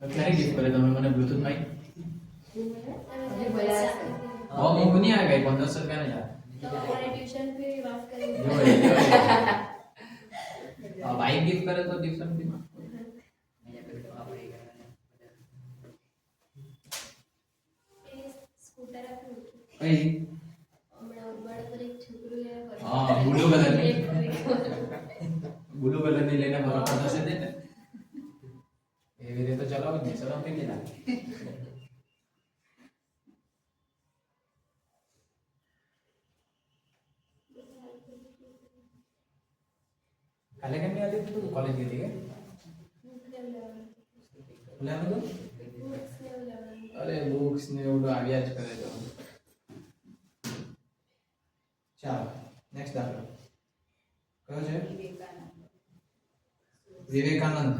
ક્યારે ગિફ્ટ કરે તમે મને બ્લૂટૂથ માઈક હા. હું નહીં આ ગઈ પંદરસો રૂપિયા આ બાઈક ગિફ્ટ કરે તો ટ્યુશન ફી માં. કઈ હા બ્લુ કલરની બ્લુ કલરની લઈને મારો પંદરસો દે ને એવી રીતે ચલાવો ને ચલાવ કઈ દેલા કાલે કેમ નહીં આવી તું કોલેજ ગઈ હતી કે લેવાનું હતું? અરે બુક્સ ને એવું આવ્યા જ કરે તો ચાલો નેક્સ્ટ દાખલો કયો છે વિવેકાનંદ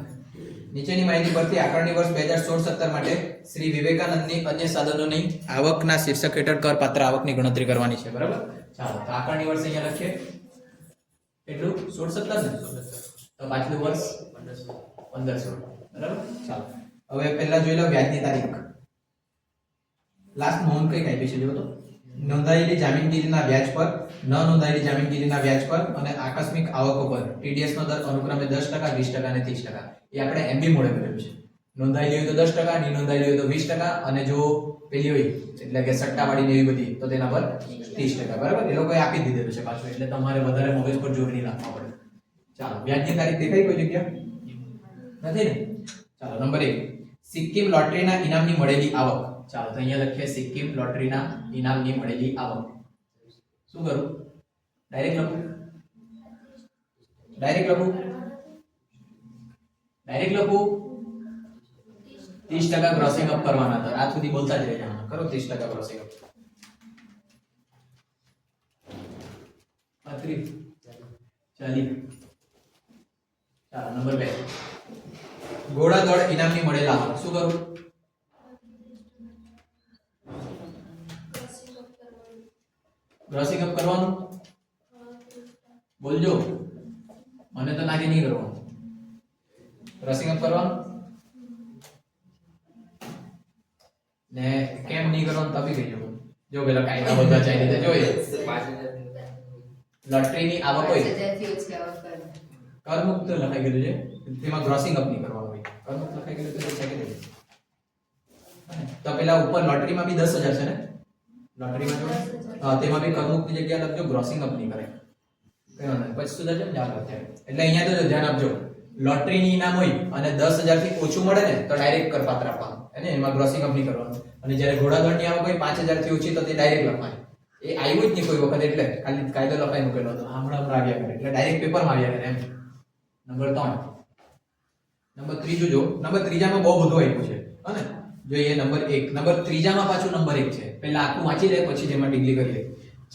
નીચેની માહિતી પરથી આકારણી વર્ષ બે હજાર સોળ સત્તર માટે શ્રી વિવેકાનંદની અન્ય સાધનોની આવકના શીર્ષક હેઠળ કરપાત્ર આવકની ગણતરી કરવાની છે બરાબર ચાલો તો આકારણી વર્ષ અહીંયા લખીએ કેટલું સોળ સત્તર તો પાછલું વર્ષ પંદર સોળ બરાબર? ચાલો. હવે પહેલા જોઈ લો વ્યાજની તારીખ. લાસ્ટ નોંધ કઈ આપી છે જો તો. નોંધાયેલી જામીનગીરીના વ્યાજ પર ન નોંધાયેલી જામીનગીરીના વ્યાજ પર અને આકસ્મિક આવકો પર. ટીડીએસ નો દર અનુક્રમે 10% 20% અને 30% એ આપણે એમબી મોડે મેળવ્યું છે. નોંધાયેલી હોય તો 10% નહીં નોંધાઈ લેવી તો 20% અને જો પેલી હોય, એટલે કે સટ્ટાવાળી ને એવી બધી, તો તેના પર 30% બરાબર? એ લોકોએ આપી દીધેલું છે પાછું, એટલે તમારે વધારે મગજ પર જોર નહીં રાખવા પડે. ચાલો, વ્યાજની તારીખ દેખાય કોઈ જગ્યા? નથી ને? ચાલો, નંબર એક. સિક્કિમ લોટરીના ઇનામની મળેલી આવક. ચાલો, તો અહીંયા લખીએ, સિક્કિમ લોટરીના ઇનામની મળેલી આવક. શું કરું? ડાયરેક્ટ લખું? ડાયરેક્ટ લખું? ડાયરેક્ટ લખું? ત્રીસ ટકા ક્રોસિંગ અપ કરવાના હતા. રાત સુધી બોલતા જ રહી કરો ત્રીસ ટકા ક્રોસિંગ અપ પાંત્રીસ. ચાલી ચાલો નંબર બે. ઘોડા દોડ ઇનામની મળેલા શું કરું? ક્રોસિંગ અપ કરવાનું? બોલજો. મને તો લાગે નહીં કરવાનું. ક્રોસિંગ અપ કરવાનું? ને કેમ નહીં કરવાનું તબી કહેજો જો પેલા કાયદા બધા ચાલી રીતે જોઈએ લોટરીની આવક હોય. કરમુક્ત લખાઈ ગયેલું છે. તેમાં ગ્રોસિંગ અપ નહીં કરવાનું હોય. કરમુક્ત લખાઈ ગયેલું તો ચેક કરી તો પેલા ઉપર લોટરીમાં બી દસ હજાર છે ને? લોટરીમાં જો. તેમાં બી કરમુક્તની જગ્યા લખજો ગ્રોસિંગ અપ નહીં કરે. પછી સુધરજો ને? જાઓ અત્યારે એટલે અહીંયા તો ધ્યાન આપજો. લોટરીની ઇનામ હોય અને દસ હજારથી ઓછું મળે ને, તો ડાયરેક્ટ કરપાત્ર આપવાનું. એને એમાં ગ્રોસિંગ અપ નહીં કરવાનું. અને જ્યારે ઘોડાદોડની આવક હોય પાંચ હજારથી ઓછી તો તે ડાયરેક્ટ લખવાની. એ આવ્યું જ નહીં કોઈ વખત એટલે ખાલી કાયદો લખાઈ મૂકેલો હતો. હમણાં હમણાં આવ્યા કરે. એટલે ડાયરેક્ટ પેપરમાં આવ્યા કરે એમ. નંબર ત્રણ. નંબર ત્રીજું જો નંબર ત્રીજામાં બહુ બધું આપ્યું છે. હને જોઈએ નંબર એક. નંબર ત્રીજામાં પાછું નંબર એક છે. પહેલા આખું વાંચી લે, પછી તેમાં ડિગ્રી કરી લે.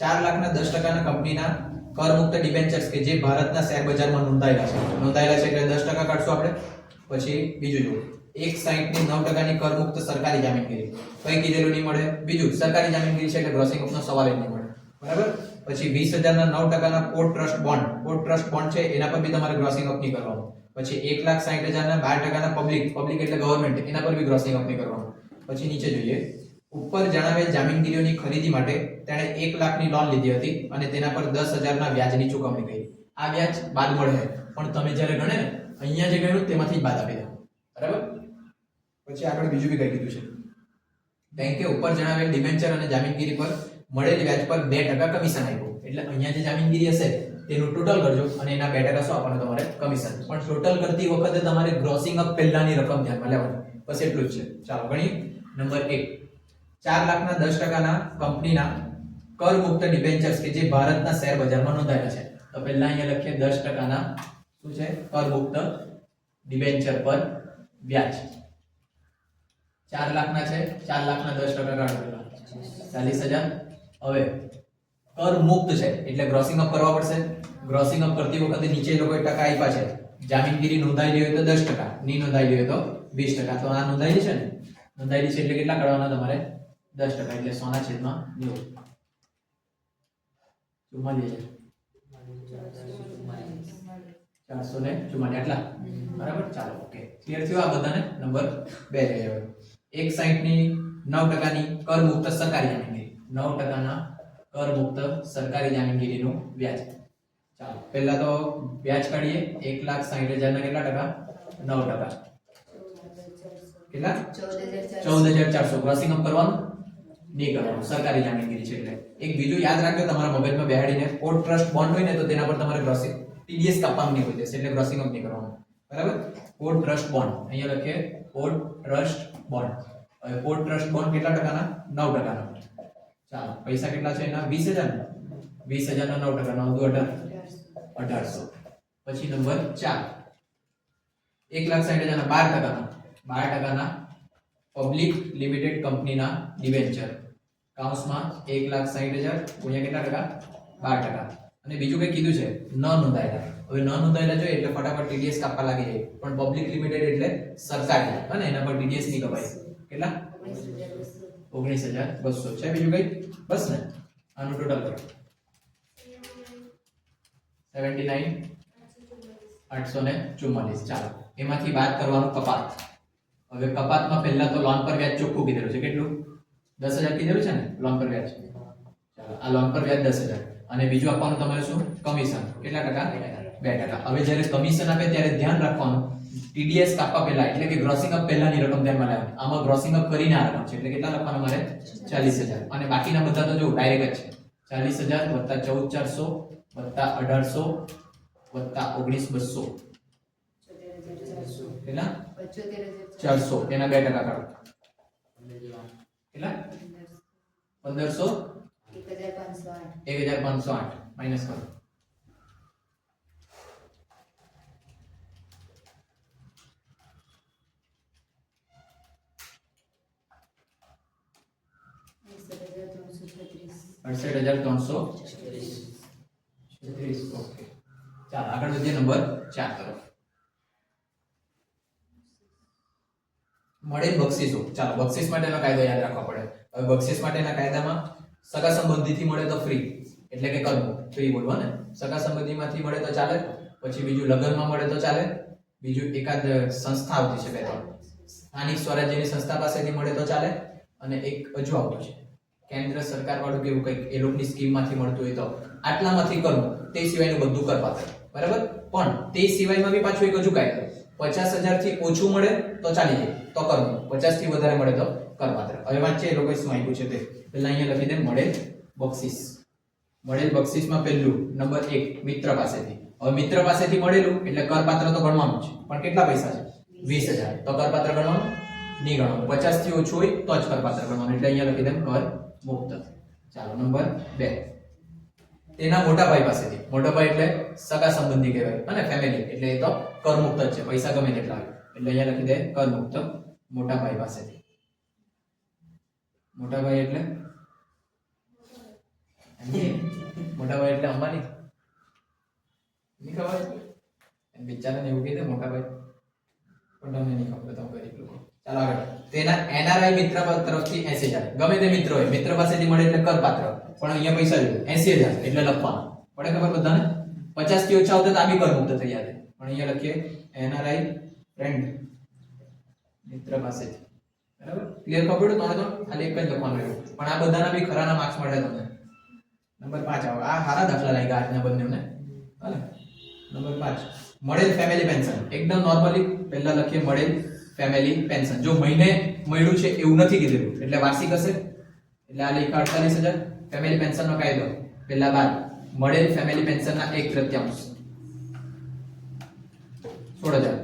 ચાર લાખના દસ ટકાના કંપનીના કરમુક્ત ડિબેન્ચર્સ કે જે ભારતના શેર બજારમાં નોંધાયેલા છે. નોંધાયેલા છે એટલે દસ ટકા કાઢશું આપણે. પછી બીજું જો એક સાઈઠની નવ ટકાની કરમુક્ત સરકારી જામીનગીરી કઈ કીધેલું નહીં મળે, બીજું સરકારી જામીનગીરી છે એટલે ગ્રોસિંગ અપનો સવાલ નહીં મળે. બરાબર? પછી વીસ હજારના નવ ટકાના port trust bond port trust bond છે, એના પર બી તમારે ગ્રોસિંગ અપ નહીં કરવાનું. પછી એક લાખ સાઠ હજારના બાર ટકાના પબ્લિક પબ્લિક એટલે ગવર્મેન્ટ એના પર બી ગ્રોસિંગ અપ નહીં કરવાનું. પછી નીચે જોઈએ. ઉપર જણાવેલ જામીનગીરીઓની ખરીદી માટે તેણે એક લાખની લોન લીધી હતી અને તેના પર દસ હજારના વ્યાજની ચૂકવણી કરી. આ વ્યાજ બાદ મળે. પણ તમે જ્યારે ગણે અહીંયા જે ગણ્યું તેમાંથી જ બાદ આપી દો. બરાબર? પછી આગળ બીજું બી કઈ કીધું છે. બેંકે ઉપર જણાવેલ ડિબેન્ચર અને જામીનગીરી પર મળેલ વ્યાજ પર બે ટકા કમિશન આપ્યું. એટલે અહીંયા જે જામીનગીરી હશે, તેનું ટોટલ કરજો અને એના બે ટકા શું આપવાનું તમારે? કમિશન પણ ટોટલ કરતી વખતે તમારે ગ્રોસિંગ અપ પહેલાની રકમ ધ્યાનમાં લેવાની. બસ એટલું જ છે. ચાલો, ગણી? નંબર એક. ચાર લાખના દસ ટકાના કંપનીના કર મુક્ત ડિબેન્ચર્સ કે જે ભારતના શેર બજારમાં નોંધાયેલા છે. તો પહેલા અહીંયા લખીએ દસ ટકાના શું છે? કર મુક્ત ડિબેન્ચર પર વ્યાજ. ચાર લાખના છે, ચાર લાખના દસ ટકા કાઢો. ચાલીસ હજાર. હવે, કર મુક્ત છે, એટલે ગ્રોસિંગ અપ કરવા પડશે. ગ્રોસિંગ અપ કરતી વખતે નીચે લોકોએ ટકા આપ્યા છે. જામીનગીરી નોંધાયેલી હોય તો દસ ટકા, નહીં નોંધાયેલી હોય તો વીસ ટકા. તો આ નોંધાયેલી છે ને? નોંધાયેલી છે એટલે કેટલા કાઢવાના તમારે? દસ ટકા, એટલે સોના છેદમાં નેવું. ચુમ્માલીસ ચારસો ને ચુમ્માલીસ. આટલા? બરાબર? ચાલો ઓકે ક્લિયર થયો આ બધાને? નંબર બે હવે. એક સાઈઠની નવ ટકાની કર મુક્ત સરકારી જામીનગીરી નવ ટકાના કર મુક્ત સરકારી જામીનગીરીનું વ્યાજ. ચાલો, પહેલા તો વ્યાજ કાઢીએ. એક લાખ સાઈઠ હજારના કેટલા ટકા? નવ ટકા. કેટલા? ચૌદ હજાર ચારસો. ક્રોસિંગ અપ કરવાનું? નહીં કરવાનું. સરકારી જામીનગીરી છે એટલે. એક બીજું યાદ રાખજો, તમારા મગજમાં બેહાડીને. કોર્ટ ટ્રસ્ટ બોન્ડ હોય ને તો તેના પર તમારે ક્રોસિંગ ટીડીએસ કાપવાનું નહીં હોય જશે એટલે ક્રોસિંગ અપ નહીં કરવાનું. બરાબર? કોર્ટ ટ્રસ્ટ બોન્ડ અહીંયા લખીએ. પોર્ટ ટ્રસ્ટ બોન્ડ હવે પોર્ટ ટ્રસ્ટ બોન્ડ કેટલા ટકાના? નવ ટકાના. ચાલો, પૈસા કેટલા છે એના? વીસ હજાર વીસ હજારના નવ ટકા. નવ અઢાર. અઢારસો. પછી નંબર ચાર. એક લાખ સાઠ હજારના બાર ટકાના. બાર ટકાના પબ્લિક લિમિટેડ કંપનીના ડિવેન્ચર કાઉન્સમાં એક લાખ સાઠ હજાર ગુણ્યા કેટલા ટકા? બાર ટકા. અને બીજું કંઈ કીધું છે? ન નોંધાયેલા. હવે ન નોંધાયેલા જોઈએ એટલે ફટાફટ ટીડીએસ કાપવા લાગી જાય. પણ પબ્લિક લિમિટેડ એટલે સરકારી અને એના પર ટીડીએસ નહીં કપાય. કેટલા? ઓગણીસ હજાર. બસો. છે બીજું કઈ? બસ ને. આનું ટોટલ કરો. સેવન્ટી નાઇન આઠસો ને ચુમ્માલીસ. ચાલો. એમાંથી બાદ કરવાનું કપાત. હવે કપાતમાં પહેલા તો લોન પર વ્યાજ ચોખ્ખું કીધેલું છે. કેટલું? દસ હજાર કીધેલું છે ને? લોન પર વ્યાજ. ચાલો. આ લોન પર વ્યાજ દસ હજાર. અને બીજું આપવાનું તમારે શું? કમિશન. કેટલા ટકા? બે ટકા હવે જ્યારે કમિશન આપે ત્યારે ધ્યાન રાખવાનું. ટીડીએસ કાપવા પહેલા, એટલે કે ગ્રોસિંગ અપ પહેલાની રકમ ધ્યાનમાં લેવાની. આમાં ગ્રોસિંગ અપ કરીને આ રકમ છે. એટલે કેટલા લખવાનું મારે? ચાલીસ હજાર. અને બાકીના બધા તો જો ડાયરેક્ટ જ છે. ચાલીસ હજાર વત્તા ચૌદ ચારસો વત્તા અઢારસો વત્તા ઓગણીસ બસો. કેટલા? ચારસો. એના બે ટકા કાઢો. કેટલા? પંદરસો? એક હજાર પાંચસો આઠ. માઇનસ કરો. અડસઠ હજાર ત્રણસો છત્રીસ. ઓકે. ચાલો, આગળ વધીએ નંબર ચાર તરફ. મળેલ બક્ષિસો. ચાલો, બક્ષિસ માટેનો કાયદો યાદ રાખવા પડે. હવે બક્ષિસ માટેના કાયદામાં સગા સંબંધીથી મળે તો ફ્રી એટલે કે કરવું ફ્રી બોલવા ને? સગા સંબંધીમાંથી મળે તો ચાલે, પછી બીજું લગ્નમાં મળે તો ચાલે, બીજું એકાદ સંસ્થા આવતી છે બે ત્રણ. સ્થાનિક સ્વરાજ્યની સંસ્થા પાસેથી મળે તો ચાલે, અને એક હજુ આવતું છે. કેન્દ્ર સરકાર વાળું કેવું કંઈક એ લોકોની સ્કીમમાંથી મળતું હોય તો આટલામાંથી કરવું તે સિવાયનું બધું કરપાત્ર બરાબર? પણ તે સિવાયમાં બી પાછું એક હજુ કાયદો પચાસ હજારથી ઓછું મળે તો ચાલી જાય. તો કરવું પચાસથી વધારે મળે તો કરપાત્ર હવે વાંચીએ એ લોકોએ શું આપ્યું છે તે? પહેલાં અહીંયા લખી દે, મળેલ બક્ષિસ. મળેલ બક્ષિસમાં પહેલું, નંબર એક, મિત્ર પાસેથી. હવે મિત્ર પાસેથી મળેલું, એટલે કરપાત્ર તો ગણવાનું છે પણ કેટલા પૈસા છે? વીસ હજાર. તો કરપાત્ર ગણવાનું? નહીં ગણવાનું. પચાસથી ઓછું હોય તો જ કરપાત્ર ગણવાનું. એટલે અહીંયા લખી દે, કર મુક્ત. ચાલો, નંબર બે. તેના મોટા ભાઈ પાસેથી. મોટા ભાઈ એટલે સગા સંબંધી કહેવાય અને ફેમિલી એટલે એ તો કરમુક્ત જ છે. પૈસા ગમે તેટલા એટલે અહીંયા લખી દે કરમુક્ત મોટા ભાઈ પાસેથી. મોટા ભાઈ એટલે? મોટા ભાઈ એટલે અંબાની? નહીં ખબર? બિચારાને એવું કહી દે, મોટા ભાઈ. પણ તમને નહીં ખબર તમે ગરીબ લોકો. ચાલો આગળ. તેના એનઆરઆઈ મિત્ર તરફથી એસી હજાર. ગમે તે મિત્ર હોય મિત્ર પાસેથી મળે એટલે કરપાત્ર. પણ અહીંયા પૈસા જોઈએ. એસી હજાર એટલે લખવાનું. પડે ખબર બધાને? પચાસથી ઓછા આવતા તો આ બી કરમુક્ત થઈ જાય. પણ અહીંયા લખીએ એનઆરઆઈ ફ્રેન્ડ મિત્ર પાસેથી. બરાબર? ક્લિયર કમ્પ્યુટર પડ્યું? તો ખાલી એક જ લખવાનું રહ્યું. પણ આ બધાના બી ખરાના માર્ક્સ મળે તમને. નંબર પાંચ આવો. આ સારા દાખલા લાગ્યા આજના બંનેને. હાલે. નંબર પાંચ. મળેલ ફેમિલી પેન્શન એકદમ નોર્મલી પહેલા લખીએ મળેલ. ફેમિલી પેન્શન જો મહિને મળ્યું છે એવું નથી કીધેલું. એટલે વાર્ષિક હશે? એટલે આ લેખા અડતાલીસ હજાર. ફેમિલી પેન્શનનો કાયદો. પહેલા બાદ. મળેલ ફેમિલી પેન્શનના એક તૃતીયાંશ. સોળ હજાર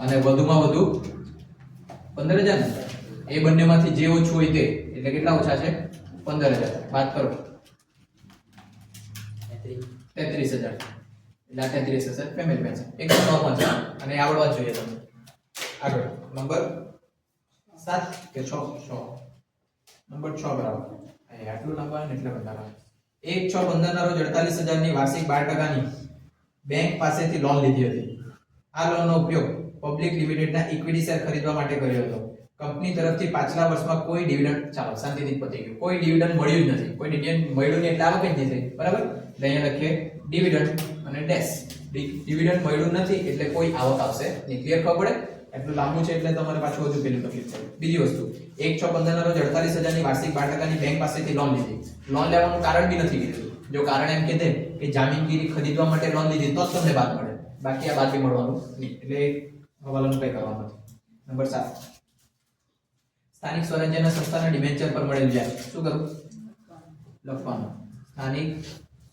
અને વધુમાં વધુ પંદર હજાર એ બંનેમાંથી જે ઓછું હોય તે. એટલે કેટલા ઓછા છે? પંદર હજાર વાત કરો. તેત્રીસ. હજાર. એટલે આ તેત્રીસ હજાર ફેમિલી પેન્શન એકદમ નોર્મલ છે. અને આવડવા જોઈએ તમને. આગળ. નંબર સાત કે છ? છ. નંબર છ બરાબર. અહીં આટલું નંબર ને એટલે બંધારણ એક, છ, પંદરના રોજ અડતાલીસ હજારની વાર્ષિક બાર ટકાની બેંક પાસેથી લોન લીધી હતી. આ લોનનો ઉપયોગ પબ્લિક લિમિટેડના ઇક્વિટી શેર ખરીદવા માટે કર્યો હતો. કંપની તરફથી પાછલા વર્ષમાં કોઈ ડિવિડન્ડ ચાલો, શાંતિથી પતી ગયું. કોઈ ડિવિડન્ડ મળ્યું જ નથી. કોઈ ડિવિડન્ડ મળ્યું નહીં એટલે આવક જ નહીં બરાબર? એટલે અહીંયા લખીએ ડિવિડન્ડ અને ડેશ ડિવિડન્ડ મળ્યું નથી એટલે કોઈ આવક આવશે નહીં. ક્લિયર ખબર પડે? એટલું લાંબુ છે એટલે તમારે પાછું વધુ પેલી તકલીફ છે. બીજી વસ્તુ, એક છ પંદર ના રોજ અડતાલીસ હજારની વાર્ષિક બાર ટકાની બેંક પાસેથી લોન લીધી. લોન લેવાનું કારણ બી નથી કીધું. જો કારણ એમ કીધે કે જામીનગીરી ખરીદવા માટે લોન લીધી તો જ તમને બાદ મળે. બાકી આ બાદ બી મળવાનું નહીં. એટલે હવાલાનું કંઈ કરવાનું નથી. નંબર સાત. સ્થાનિક સ્વરાજ્યના સંસ્થાના ડિવેન્ચર પર મળેલ વ્યાજ શું કરું? લખવાનું. સ્થાનિક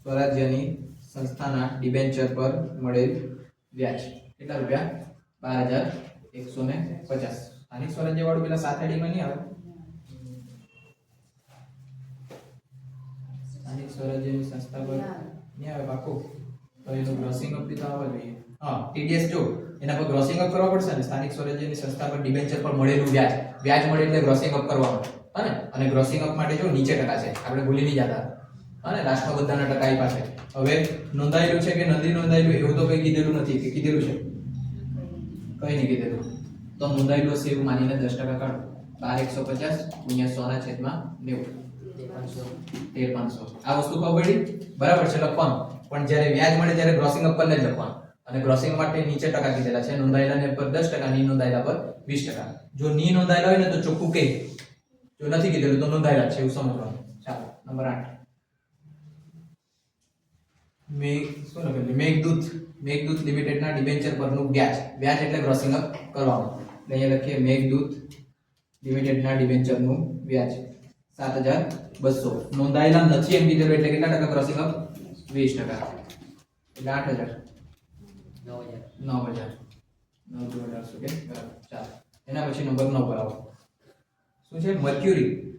સ્વરાજ્યની સંસ્થાના ડિબેન્ચર પર મળેલ વ્યાજ. કેટલા રૂપિયા? બાર હજાર એકસો ને પચાસ. સ્થાનિક સ્વરાજ્ય વાળું પેલા સાત નહીં આવે? સ્થાનિક સ્વરાજ્યની સંસ્થા પર નહીં આવે પાકું? તો એનું ગ્રોસિંગ અપ બી તો આવવા જોઈએ. હા ટીડીએસ જો એના પર ગ્રોસિંગ અપ કરવા પડશે ને સ્થાનિક સ્વરાજ્યની સંસ્થા પર ડિબેન્ચર પર મળેલું વ્યાજ. વ્યાજ મળે એટલે ગ્રોસિંગ અપ કરવાનું. અને ગ્રોસિંગ અપ માટે જો નીચે ટકા છે આપણે ભૂલી નહીં જતા. અને લાસ્ટમાં બધાના ટકા આપ્યા છે. હવે નોંધાયેલું છે કે નથી નોંધાયેલું એવું તો કંઈ કીધેલું નથી કે કીધેલું છે. કઈ નહીં કીધેલું તો. નોંધાયેલું લો સેવ માનીને દસ ટકા કાઢો. બાર એકસો પચાસ ગુણ્યા સો ના છેદમાં નેવું. તેર પાંચસો આ વસ્તુ ખબર પડી? બરાબર છે લખવાનું. પણ જ્યારે વ્યાજ મળે ત્યારે ગ્રોસિંગ અપ પર જ લખવાનું. અને ગ્રોસિંગ માટે નીચે ટકા કીધેલા છે. નોંધાયેલા ને પર દસ ટકા ની નોંધાયેલા પર વીસ ટકા. જો ની નોંધાયેલા હોય ને તો ચોખ્ખું કે જો નથી કીધેલું તો નોંધાયેલા છે એવું સમજવાનું. ચાલો નંબર આઠ. મેઘ શું લખેલું મેઘદૂત. મેઘદૂત લિમિટેડના ડિબેન્ચર પરનું વ્યાજ. વ્યાજ એટલે ગ્રોસિંગ અપ કરવાનું. એટલે અહીંયા લખીએ મેઘદૂત લિમિટેડના ડિબેન્ચરનું વ્યાજ. સાત હજાર બસો. નોંધાયેલા નથી એમ કીધેલું એટલે કેટલા ટકા ક્રોસિંગ અપ વીસ ટકા. એટલે આઠ હજાર. નવ હજાર. નવ હજાર. નવ અઢારસો કે? બરાબર. ચાલો. એના પછી નંબર નવ પર આવો. શું છે? મર્ક્યુરી.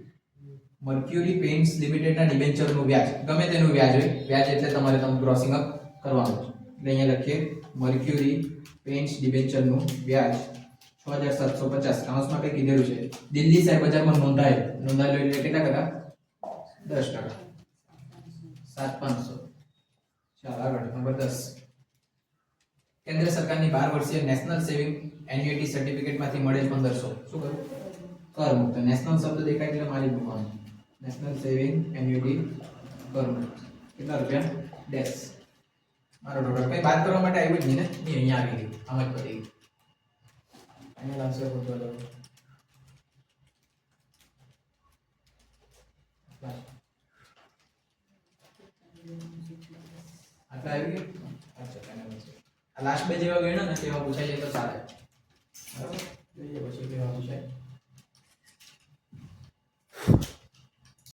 મર્ક્યુરી પેઇન્ટ્સ લિમિટેડના ડિબેન્ચરનું વ્યાજ. ગમે તેનું વ્યાજ હોય, વ્યાજ એટલે તમારે તમે ક્રોસિંગ અપ કરવાનું છે. એટલે અહીંયા લખીએ, મર્ક્યુરી પેઇન્ટ્સ ડિબેન્ચરનું વ્યાજ છ હજાર સાતસો પચાસ. કાઉન્સમાં કંઈ કીધેલું છે? દિલ્હી શેર બજારમાં નોંધાયેલ. નોંધાયેલું એટલે કેટલા ટકા? દસ ટકા. સાત પાંચસો. ચાલો આગળ, નંબર દસ. કેન્દ્ર સરકારની બાર વર્ષીય નેશનલ સેવિંગ એન્યુટી સર્ટિફિકેટમાંથી મળેલ પંદરસો. શું કરું કર મુક્ત નેશનલ શબ્દ દેખાય એટલે મારી મૂકવાનું નેશનલ સેવિંગ એન્યુટી પરમેન્ટ કેટલા રૂપિયા? ડેસ મારો ટોટલ કઈ વાત કરવા માટે આવ્યું જ નહીં ને? નહીં અહીંયા આવી ગયું. આમ જ પડી ગયું. અહીંયા લાગશે ખોટો આટલા આવી ગયું? અચ્છા લાસ્ટ બે જેવા ગયો ને તેવા પૂછાઈ જાય તો સારા. બરાબર? જોઈએ પછી કેવા પૂછાય.